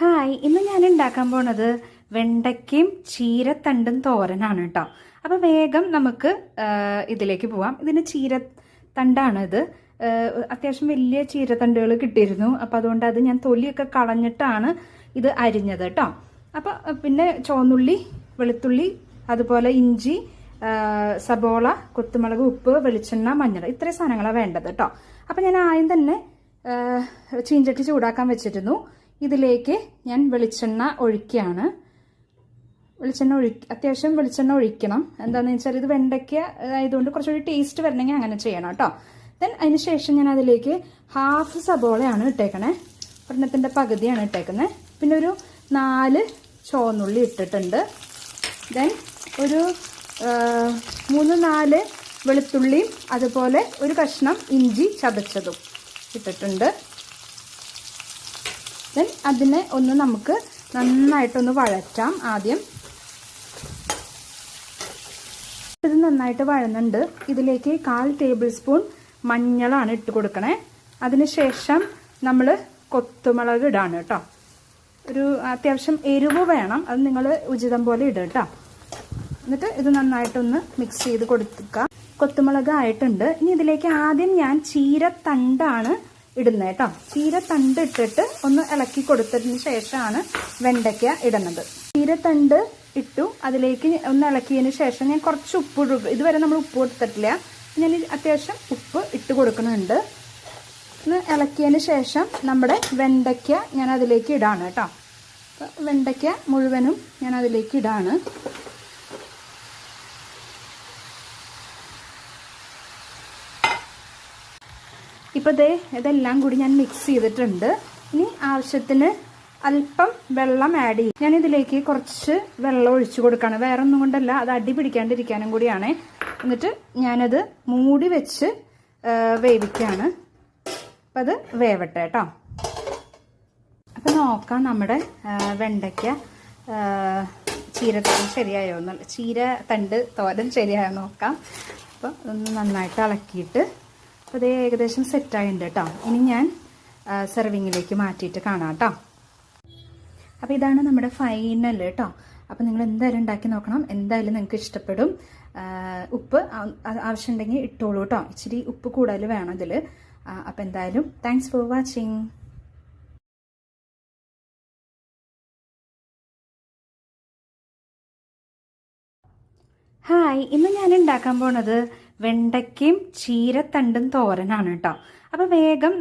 Hi ഇന്ന് ഞാൻ ഉണ്ടാക്കാൻ പോണത് വെണ്ടയ്ക്കയും ചീരത്തണ്ടും തോരനാണ് കേട്ടോ അപ്പൊ വേഗം നമുക്ക് ഇതിലേക്ക് പോവാം. ഇതിന് ചീരത്തണ്ടാണ് ഇത്. അത്യാവശ്യം വലിയ ചീരത്തണ്ടുകൾ കിട്ടിയിരുന്നു. അപ്പൊ അതുകൊണ്ട് അത് ഞാൻ തൊലിയൊക്കെ കളഞ്ഞിട്ടാണ് ഇത് അരിഞ്ഞത് കേട്ടോ അപ്പൊ പിന്നെ ചോന്നുള്ളി വെളുത്തുള്ളി അതുപോലെ ഇഞ്ചി സബോള കൊത്തുമുളക് ഉപ്പ് വെളിച്ചെണ്ണ മഞ്ഞൾ ഇത്രയും സാധനങ്ങളാണ് വേണ്ടത് കേട്ടോ അപ്പൊ ഞാൻ ആദ്യം തന്നെ ചീഞ്ചട്ടി ചൂടാക്കാൻ വെച്ചിരുന്നു. ഇതിലേക്ക് ഞാൻ വെളിച്ചെണ്ണ ഒഴിക്കുകയാണ്. വെളിച്ചെണ്ണ ഒഴി അത്യാവശ്യം വെളിച്ചെണ്ണ ഒഴിക്കണം. എന്താണെന്ന് വെച്ചാൽ ഇത് വെണ്ടയ്ക്ക ആയതുകൊണ്ട് കുറച്ചുകൂടി ടേസ്റ്റ് വരണമെങ്കിൽ അങ്ങനെ ചെയ്യണം കേട്ടോ. ദെൻ അതിന് ശേഷം ഞാൻ അതിലേക്ക് ഹാഫ് സബോളയാണ് ഇട്ടേക്കണേ. ഒരെണ്ണത്തിന്റെ പകുതിയാണ് ഇട്ടേക്കുന്നത് പിന്നെ ഒരു നാല് ചുവന്നുള്ളി ഇട്ടിട്ടുണ്ട്. ദെൻ ഒരു മൂന്ന് നാല് വെളുത്തുള്ളിയും അതുപോലെ ഒരു കഷ്ണം ഇഞ്ചി ചതച്ചതും ഇട്ടിട്ടുണ്ട്. ദെൻ അതിനെ ഒന്ന് നമുക്ക് നന്നായിട്ടൊന്ന് വഴറ്റാം ആദ്യം. ഇത് നന്നായിട്ട് വഴന്നുണ്ട്. ഇതിലേക്ക് കാൽ ടേബിൾ സ്പൂൺ മഞ്ഞളാണ് ഇട്ട് കൊടുക്കണേ. അതിനുശേഷം നമ്മൾ കൊത്തുമുളക് ഇടാണ് കേട്ടോ. ഒരു അത്യാവശ്യം എരിവ് വേണം. അത് നിങ്ങൾ ഉചിതം പോലെ ഇടുക കേട്ടോ. എന്നിട്ട് ഇത് നന്നായിട്ടൊന്ന് മിക്സ് ചെയ്ത് കൊടുക്കുക കൊത്തുമുളക് ആയിട്ടുണ്ട്. ഇനി ഇതിലേക്ക് ആദ്യം ഞാൻ ചീരത്തണ്ടാണ് ഇടുന്നത് കേട്ടോ. ചീരത്തണ്ട് ഇട്ടിട്ട് ഒന്ന് ഇളക്കി കൊടുത്തതിന് ശേഷമാണ് വെണ്ടയ്ക്ക ഇടുന്നത്. ചീരത്തണ്ട് ഇട്ടു അതിലേക്ക് ഒന്ന് ഇളക്കിയതിന് ശേഷം ഞാൻ കുറച്ച് ഉപ്പ് ഇതുവരെ നമ്മൾ ഉപ്പ് കൊടുത്തിട്ടില്ല. ഞാൻ അത്യാവശ്യം ഉപ്പ് ഇട്ട് കൊടുക്കുന്നുണ്ട്. ഒന്ന് ഇളക്കിയതിന് ശേഷം നമ്മുടെ വെണ്ടയ്ക്ക ഞാൻ അതിലേക്ക് ഇടാണ് കേട്ടോ. വെണ്ടയ്ക്ക മുഴുവനും ഞാൻ അതിലേക്ക് ഇടാണ്. ഇപ്പോൾ ദേ ഇതെല്ലാം കൂടി ഞാൻ മിക്സ് ചെയ്തിട്ടുണ്ട്. ഇനി ആവശ്യത്തിന് അല്പം വെള്ളം ആഡ് ചെയ്യും. ഞാൻ ഇതിലേക്ക് കുറച്ച് വെള്ളം ഒഴിച്ചു കൊടുക്കുകയാണ് വേറെ ഒന്നും കൊണ്ടല്ല അത് അടി പിടിക്കാണ്ടിരിക്കാനും കൂടിയാണ്. എന്നിട്ട് ഞാനത് മൂടി വെച്ച് വേവിക്കുകയാണ് അപ്പം അത് വേവട്ടെ കേട്ടോ അപ്പം നോക്കാം നമ്മുടെ വെണ്ടയ്ക്ക ചീരത്തോരൻ ശരിയായോ എന്നുള്ള ചീര തണ്ട് തോരൻ ശരിയായോ നോക്കാം. അപ്പം ഒന്ന് നന്നായിട്ട് ഇളക്കിയിട്ട് അപ്പോൾ അതേ ഏകദേശം സെറ്റായിട്ടുണ്ട് കേട്ടോ ഇനി ഞാൻ സെർവിങ്ങിലേക്ക് മാറ്റിയിട്ട് കാണാം കേട്ടോ അപ്പോൾ ഇതാണ് നമ്മുടെ ഫൈനൽ കേട്ടോ അപ്പോൾ നിങ്ങൾ എന്തായാലും ഉണ്ടാക്കി നോക്കണം. എന്തായാലും നിങ്ങൾക്ക് ഇഷ്ടപ്പെടും. ഉപ്പ് ആവശ്യമുണ്ടെങ്കിൽ ഇട്ടോളൂ കേട്ടോ ഇച്ചിരി ഉപ്പ് കൂടുതൽ വേണം ഇതിൽ അപ്പോൾ എന്തായാലും താങ്ക്സ് ഫോർ വാച്ചിങ് ഞാൻ ഉണ്ടാക്കാൻ വെണ്ടയ്ക്കയും ചീരത്തണ്ടും തോരനാണ് കേട്ടോ. അപ്പോൾ വേഗം